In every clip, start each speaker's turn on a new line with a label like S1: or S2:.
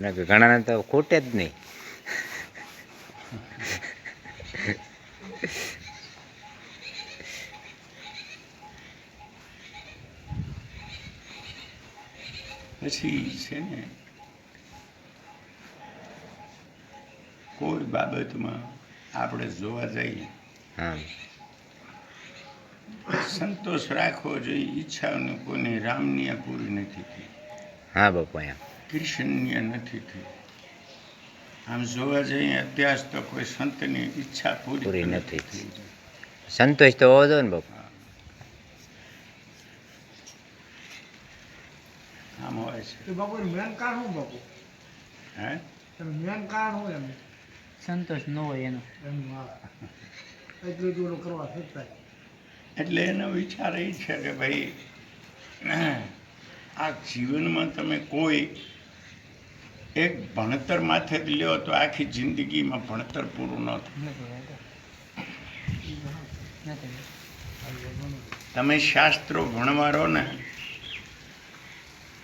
S1: ઘણાને તો ખૂટે જ નહીં.
S2: પછી છે ને કોઈ બાબતમાં આપણે જોવા જઈએ
S1: હા.
S2: સંતોષ રાખવો જોઈએ ઈચ્છાઓને કોઈ રામની પૂરી નથી થઈ
S1: હા બાપુ
S2: કૃષ્ણની નથી થઈ આમ જોવા જઈએ અત્યાર તો કોઈ સંતની ઈચ્છા પૂરી
S1: નથી સંતોષ તો હોવો જોઈએ ને બાપુ.
S2: આમ હોય છે.
S3: તો બાપુ મેન કારણ શું બાપુ?
S2: હે?
S3: મેન કારણ શું એમ
S4: સંતોષ ન હોય એનો.
S3: એટલું જ કરવા શકતા
S2: એટલે એનો વિચાર એ છે કે ભાઈ આ જીવનમાં તમે કોઈ એક ભણતર માથે જ લ્યો તો આખી જિંદગીમાં ભણતર પૂરું ન થાય. તમે શાસ્ત્રો ભણવા રહો ને,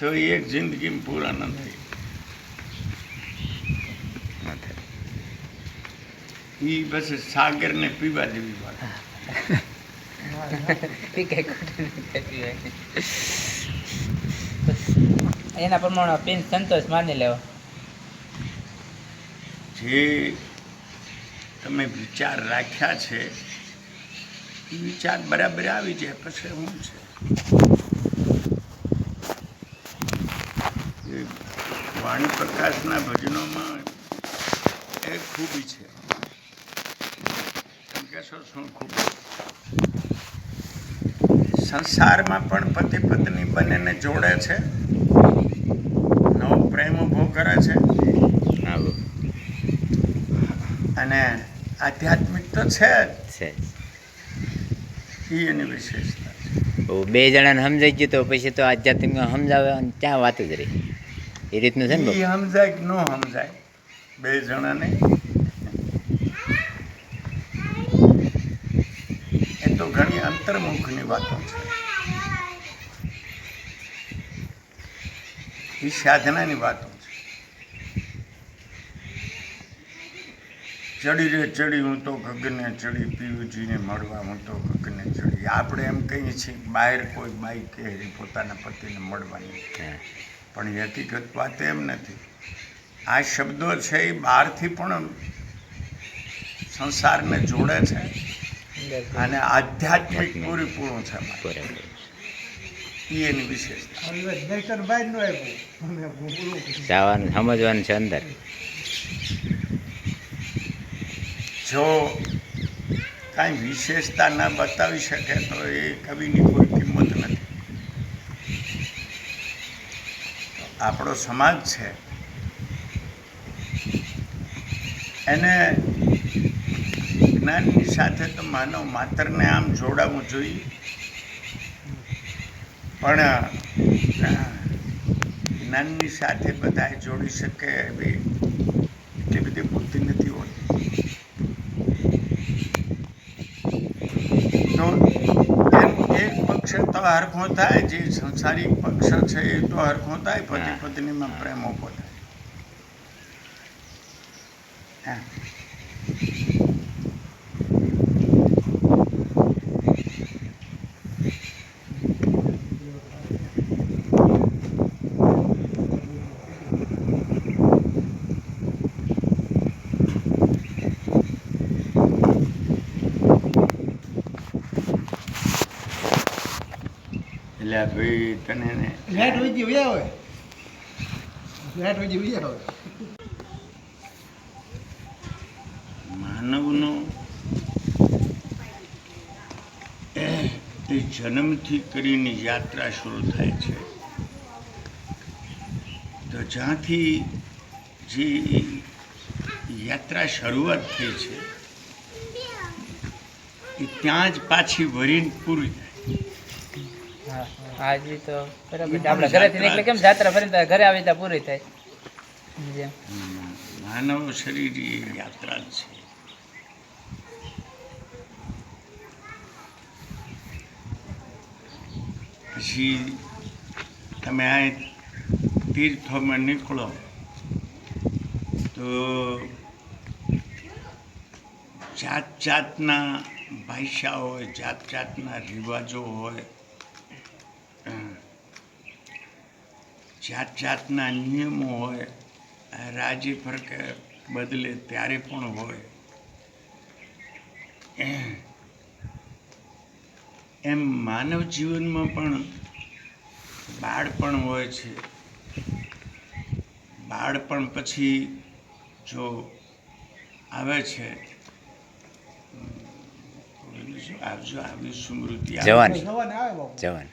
S2: તો એક જિંદગીમાં પૂરા ન થાય. એ બસ સાગરને પીવા જેવી વાત.
S4: એના પ્રમાણે પેન સંતોષ માની લેવો.
S2: જે તમે વિચાર રાખ્યા છે, એ વિચાર બરાબર આવી જાય, પછી શું છે? વાણી પ્રકાશના ભજનોમાં એ ખૂબી છે. તમે કહેશો શું ખૂબી? સંસારમાં પણ પતિ પત્ની બંનેને જોડે છે, નવો પ્રેમ ઊભો કરે છે
S1: હા બાપુ
S2: અને આધ્યાત્મિક તો છે
S1: છે
S2: જ. એ એની વિશેષતા છે.
S1: બે જણાને સમજાઈ ગયું તો પછી તો આધ્યાત્મિક સમજાવે અને ત્યાં વાત જ રહી એ રીતનું છે ને
S2: સમજાય કે ન સમજાય. બે જણાને. એ તો ઘણી અંતર્મુખની વાતો છે. એ સાધનાની વાતો છે ચડી રે ચડી હું તો ગગને ચડી પીયુજીને મળવા હું તો ગગને ચડી. આપણે એમ કહીએ છીએ કે બહાર કોઈ બાઈ કહે પોતાના પતિને મળવાની પણ હકીકત વાત એમ નથી. આ શબ્દો છે એ બહારથી પણ સંસારને જોડે છે અને આધ્યાત્મિક પૂરેપૂરું છે એ એની વિશેષતા.
S1: સમજવાનું છે અંદર.
S2: જો કાંઈ વિશેષતા ના બતાવી શકે તો એ કવિની કોઈ કિંમત નથી. આપણો સમાજ છે, એને જ્ઞાનની સાથે તો માનવ માતરને આમ જોડાવવું જોઈએ. પણ જ્ઞાનની સાથે બધા જોડી શકે એવી એટલી બધી બુદ્ધિ નથી હોતી તો એમ એક પક્ષ તો હરખો થાય જે સંસારિક પક્ષ છે એ તો હરખો થાય પતિ. પત્નીમાં પ્રેમ ઊભો થાય હા. એટલે ભાઈ તને ને
S3: લેટ હોય ગઈ હોય. લેટ હોય ગઈ હોય.
S2: માનવનો તે જન્મથી કરીને યાત્રા શરૂ થાય છે. તો જ્યાંથી જે યાત્રા શરૂઆત થઈ છે એ ત્યાં જ પાછી વરીને પૂરી થાય
S4: હાજી તો બરાબર. આપણે ઘરેથી નીકળે કેમ જાત્રા ફરીને ઘરે આવી ત્યાં પૂરી થાય.
S2: માનવ શરીર એ યાત્રા છે. પછી તમે આ તીર્થોમાં નીકળો, તો જાત જાતના ભાષા હોય, જાત જાતના રિવાજો હોય જાત જાતના નિયમો હોય રાજી ફરકે બદલે ત્યારે પણ હોય એમ માનવ જીવનમાં પણ બાળપણ હોય છે બાળપણ પછી જો આવે છે આવજો આવી સ્મૃતિ
S1: જવાની.
S3: જવાને આવે બાપુ
S1: જવાન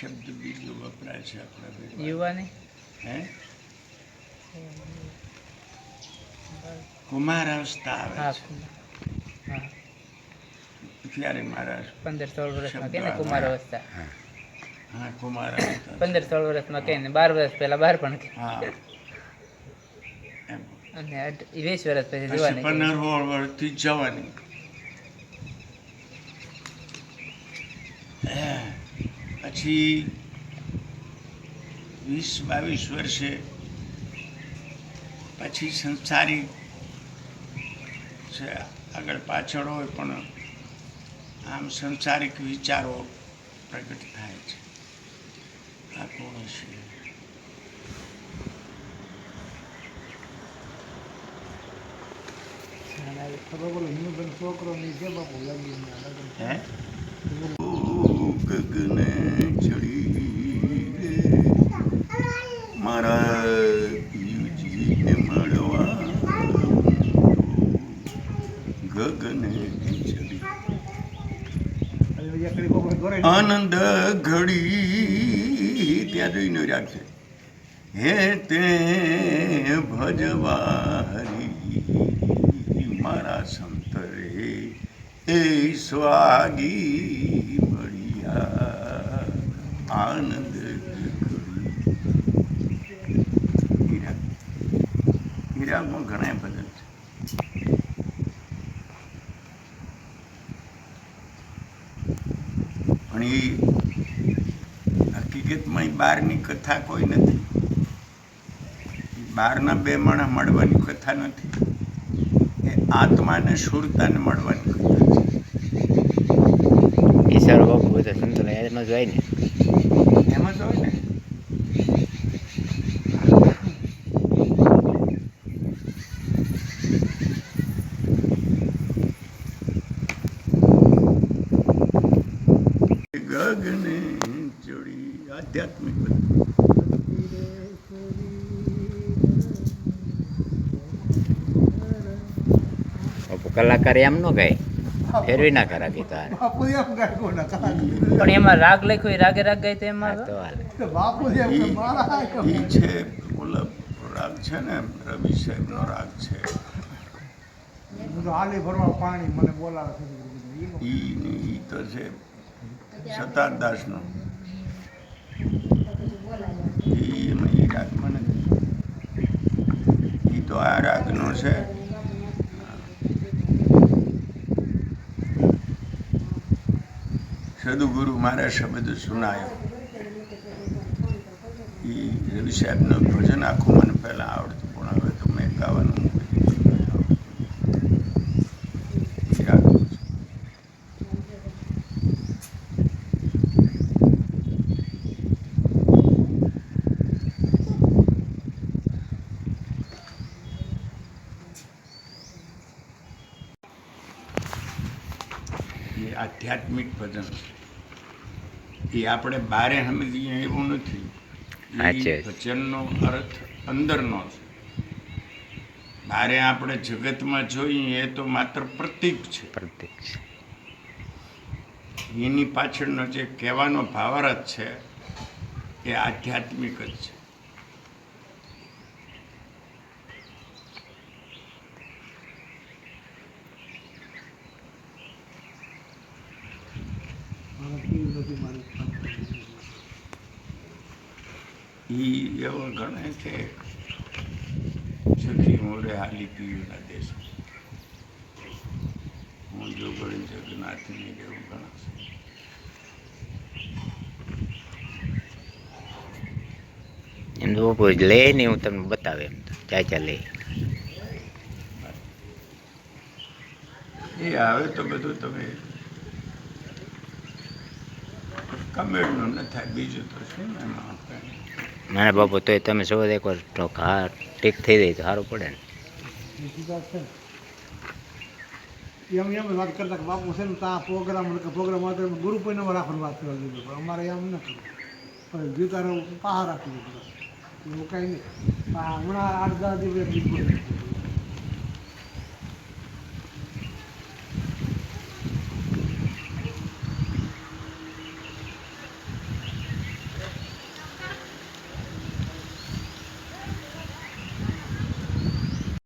S2: શબ્દ બીજો વપરાય છે આપણા
S4: યુવાને?
S2: હે? કુમાર અવસ્થા આવે છે. ત્યારે મારા
S4: પંદર સોળ વર્ષમાં કે કુમાર અવસ્થા?
S2: હા. કુમાર અવસ્થા
S4: પંદર સોળ વર્ષમાં કે ને બાર વર્ષ પહેલા બાર પણ
S2: હા.
S4: અને વીસ વર્ષ પછી જવાની
S2: પંદર સોળ વર્ષથી જવાની. પછી વીસ બાવીસ વર્ષે પછી સંસારી છે આગળ પાછળ હોય પણ આમ સંસારિક વિચારો પ્રગટ થાય છે. આ કોણ છે
S3: છોકરો ની છે બાપુ લગી
S2: હે? ગગને ચડી રે. મારા પિયુજીને મળવા. ગગને ચડી. આનંદ ઘડી ત્યાં જોઈને રાખશે હે તે ભજવારી, મારા સંતરે, એ સ્વાગી મળ્યા આનંદ ઘડી હીરા હીરામાં ઘણા ભજન છે પણ એ હકીકતમાં બહારની કથા કોઈ નથી. બહારના બે માણસ મળવાની કથા નથી. એ આત્માને સુરતાને મળવાની કથા છે
S1: ઈશ્વર બાપુ એમાં જ હોય ને?
S2: એમાં તો હોય ને ગગને ચડી આધ્યાત્મિક બધું.
S1: કલાકાર એમ ન કહે ફેરવી ના કરા
S3: ગાય કોના કલા
S4: પણ એમાં રાગ લખ્યો એ રાગે રાગ ગાય તો એમાં
S1: તો હાલે.
S3: બાપુ એમ કે
S2: છે ઓલા રાગ છે ને રવિ સાહેબનો રાગ છે.
S3: હાલે હાલી ભરવા પાણી મને બોલાવે છે. ઈ નો.
S2: ને તો છે. સતારદાસનો એમાં એ રાગમાં નથી એ તો આ રાગનો છે. સદુગુરુ મારા શબ્દ સુનાયો. ઈ રવિ સાહેબનું ભજન આખું મને પહેલાં આવડતું પણ હવે તો મેં ગાવાનું મૂકી દીધું. ઈ રાગનું છે એ આધ્યાત્મિક ભજન. છે એ આપણે બારે સમજીએ એવું નથી. એ ભજનનો અર્થ અંદરનો છે. બારે આપણે જગતમાં જોઈએ એ તો માત્ર પ્રતીક છે.
S1: પ્રતીક છે.
S2: એની પાછળનો જે કહેવાનો ભાવાર્થ છે એ આધ્યાત્મિક જ છે. એ એવો ગણે છે સખી મોરે હાલી પીવીના દેશ. હું જોગણી જગન્નાથની એવું ગણાશે.
S1: એમ તો કોઈ લે ને હું તમને બતાવે એમ તો. ચા ચા લે.
S2: એ આવે તો બધું તમે કમેડનું ન થાય બીજું તો શું એમાં આપણે
S1: ના બાપુ તોય તમે સૌ એકવાર તો હા ટીક થઈ જાય તો સારું પડે ને.
S3: ને. એમ એમ વાત કરતા બાપુ છે ને ત્યાં પ્રોગ્રામ કે પ્રોગ્રામ હતો ગુરુ પૂર્ણિમા રાખવાની વાત કરવા દીધું, પણ અમારે એમ નથી પણ ગીતાને પાહા રાખી દીધું. એવું કાંઈ નહીં. હમણાં આઠ દસ દિવસ